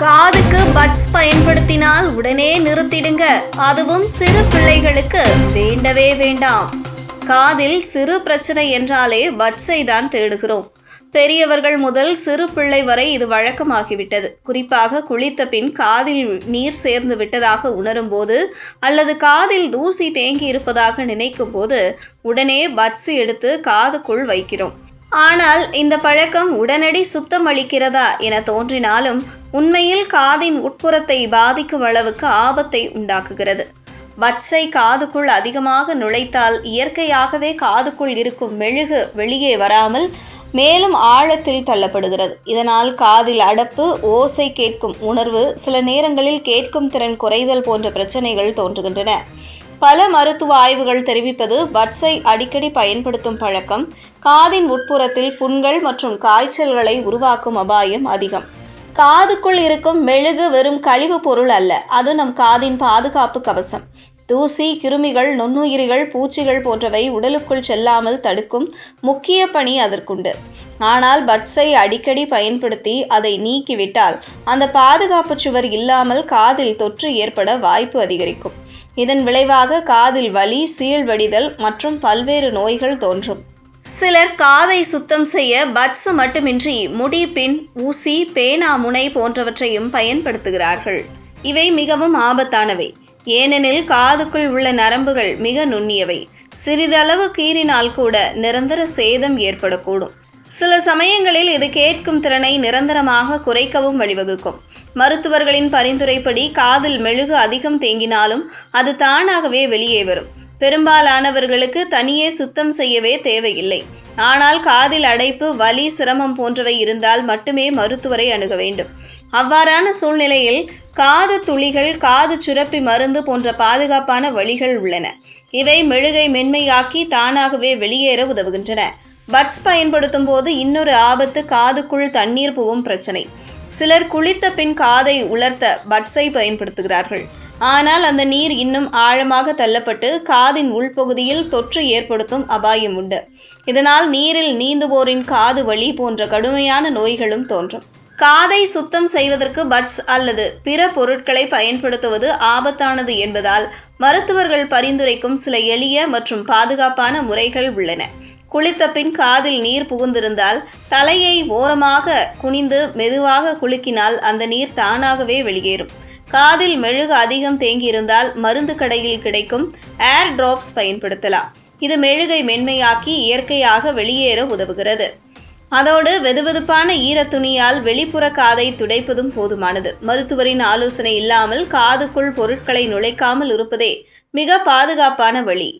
காதுக்கு பட்ஸ் பயன்படுத்தினால் உடனே நிறுத்திடுங்க. அதுவும் சிறு பிள்ளைகளுக்கு வேண்டவே வேண்டாம். காதில் சிறு பிரச்சனை என்றாலே பட்ஸை தான் தேடுகிறோம். பெரியவர்கள் முதல் சிறு பிள்ளை வரை இது வழக்கமாகிவிட்டது. குறிப்பாக குளித்த பின் காதில் நீர் சேர்ந்து விட்டதாக உணரும் போது அல்லது காதில் தூசி தேங்கி இருப்பதாக நினைக்கும் போது உடனே பட்ஸ் எடுத்து காதுக்குள் வைக்கிறோம். ஆனால் இந்த பழக்கம் உடனடி சுத்தம் அளிக்கிறதா என தோன்றினாலும் உண்மையில் காதின் உட்புறத்தை பாதிக்கும் அளவுக்கு ஆபத்தை உண்டாக்குகிறது. பட்ஸை காதுக்குள் அதிகமாக நுழைத்தால் இயற்கையாகவே காதுக்குள் இருக்கும் மெழுகு வெளியே வராமல் மேலும் ஆழத்தில் தள்ளப்படுகிறது. இதனால் காதில் அடப்பு ஓசை கேட்கும் உணர்வு சில நேரங்களில் கேட்கும் திறன் குறைதல் போன்ற பிரச்சனைகள் தோன்றுகின்றன. பல மருத்துவ ஆய்வுகள் தெரிவிப்பது பட்ஸை அடிக்கடி பயன்படுத்தும் பழக்கம். காதின் உட்புறத்தில் புண்கள் மற்றும் காய்ச்சல்களை உருவாக்கும் அபாயம் அதிகம். காதுக்குள் இருக்கும் மெழுகு வெறும் கழிவு பொருள் அல்ல. அது நம் காதின் பாதுகாப்பு கவசம். தூசி கிருமிகள் நுண்ணுயிரிகள் பூச்சிகள் போன்றவை உடலுக்குள் செல்லாமல் தடுக்கும் முக்கிய பணி அதற்குண்டு. ஆனால் பட்ஸை அடிக்கடி பயன்படுத்தி அதை நீக்கிவிட்டால் அந்த பாதுகாப்பு சுவர் இல்லாமல் காதில் தொற்று ஏற்பட வாய்ப்பு அதிகரிக்கும். இதன் விளைவாக காதில் வலி சீழ்வடிதல் மற்றும் பல்வேறு நோய்கள் தோன்றும். சிலர் காதை சுத்தம் செய்ய பட்ஸ் மட்டுமின்றி முடி பின் ஊசி பேனா முனை போன்றவற்றையும் பயன்படுத்துகிறார்கள். இவை மிகவும் ஆபத்தானவை. ஏனெனில் காதுக்குள் உள்ள நரம்புகள் மிக நுண்ணியவை. சிறிதளவு கீறினால் கூட நிரந்தர சேதம் ஏற்படக்கூடும். சில சமயங்களில் இது கேட்கும் திறனை நிரந்தரமாக குறைக்கவும் வழிவகுக்கும். மருத்துவர்களின் பரிந்துரைப்படி காதில் மெழுகு அதிகம் தேங்கினாலும் அது தானாகவே வெளியே வரும். பெரும்பாலானவர்களுக்கு தனியே சுத்தம் செய்யவே தேவையில்லை. ஆனால் காதில் அடைப்பு வலி சிரமம் போன்றவை இருந்தால் மட்டுமே மருத்துவரை அணுக வேண்டும். அவ்வாறான சூழ்நிலையில் காது துளிகள் காது சுரப்பி மருந்து போன்ற பாதுகாப்பான வழிகள் உள்ளன. இவை மெழுகை மென்மையாக்கி தானாகவே வெளியேற உதவுகின்றன. பட்ஸ் பயன்படுத்தும் போது இன்னொரு ஆபத்து காதுக்குள் தண்ணீர் புகும் பிரச்சனை. சிலர் குளித்த பின் காதை உலர்த்த பட்ஸை பயன்படுத்துகிறார்கள். ஆனால் அந்த நீர் இன்னும் ஆழமாக தள்ளப்பட்டு காதின் உள்பகுதியில் தொற்று ஏற்படுத்தும் அபாயம் உண்டு. இதனால் நீரில் நீந்துவோரின் காது வலி போன்ற கடுமையான நோய்களும் தோன்றும். காதை சுத்தம் செய்வதற்கு பட்ஸ் அல்லது பிற பொருட்களை பயன்படுத்துவது ஆபத்தானது என்பதால் மருத்துவர்கள் பரிந்துரைக்கும் சில எளிய மற்றும் பாதுகாப்பான முறைகள் உள்ளன. குளித்த பின் காதில் நீர் புகுந்திருந்தால் தலையை ஓரமாக குனிந்து மெதுவாக குலுக்கினால் அந்த நீர் தானாகவே வெளியேறும். காதில் மெழுகு அதிகம் தேங்கியிருந்தால் மருந்து கடையில் கிடைக்கும் ஏர் டிராப்ஸ் பயன்படுத்தலாம். இது மெழுகை மென்மையாக்கி இயற்கையாக வெளியேற உதவுகிறது. அதோடு வெதுவெதுப்பான ஈரத்துணியால் வெளிப்புற காதை துடைப்பதும் போதுமானது. மருத்துவரின் ஆலோசனை இல்லாமல் காதுக்குள் பொருட்களை நுழைக்காமல் இருப்பதே மிக பாதுகாப்பான வழி.